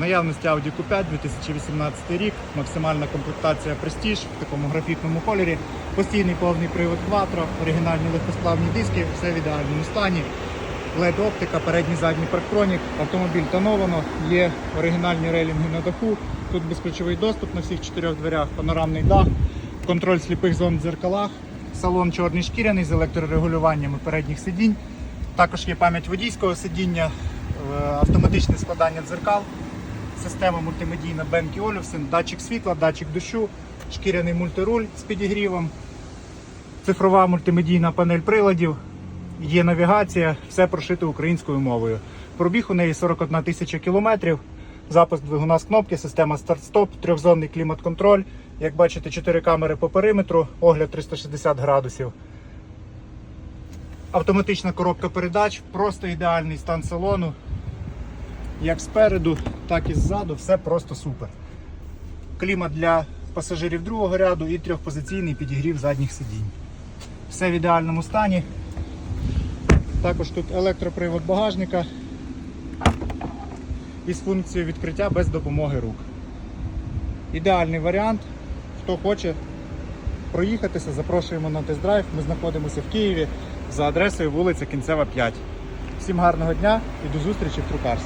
Наявності Audi Q5 2018 рік, максимальна комплектація Prestige в такому графітному кольорі, постійний повний привод Quattro, оригінальні легкосплавні диски, все в ідеальному стані. LED оптика, передній задній парктронік, автомобіль тоновано, є оригінальні рейлінги на даху, тут безключовий доступ на всіх чотирьох дверях, панорамний дах, контроль сліпих зон в дзеркалах, салон чорний шкіряний з електрорегулюваннями передніх сидінь. Також є пам'ять водійського сидіння, е, автоматичне складання дзеркал, система мультимедійна Benky Olufsen, датчик світла, датчик дощу, шкіряний мультируль з підігрівом, цифрова мультимедійна панель приладів, є навігація, все прошито українською мовою. Пробіг у неї 41 тисяча кілометрів. Запуск двигуна з кнопки, система старт-стоп, трьохзонний клімат-контроль. Як бачите, 4 камери по периметру, огляд 360 градусів. Автоматична коробка передач, просто ідеальний стан салону. Як спереду, так і ззаду, все просто супер. Клімат для пасажирів другого ряду і трьохпозиційний підігрів задніх сидінь. Все в ідеальному стані. Також тут електропривод багажника із функцією відкриття без допомоги рук. Ідеальний варіант. Хто хоче проїхатися, запрошуємо на тест-драйв. Ми знаходимося в Києві за адресою вулиця Кінцева 5. Всім гарного дня і до зустрічі в Трукарс.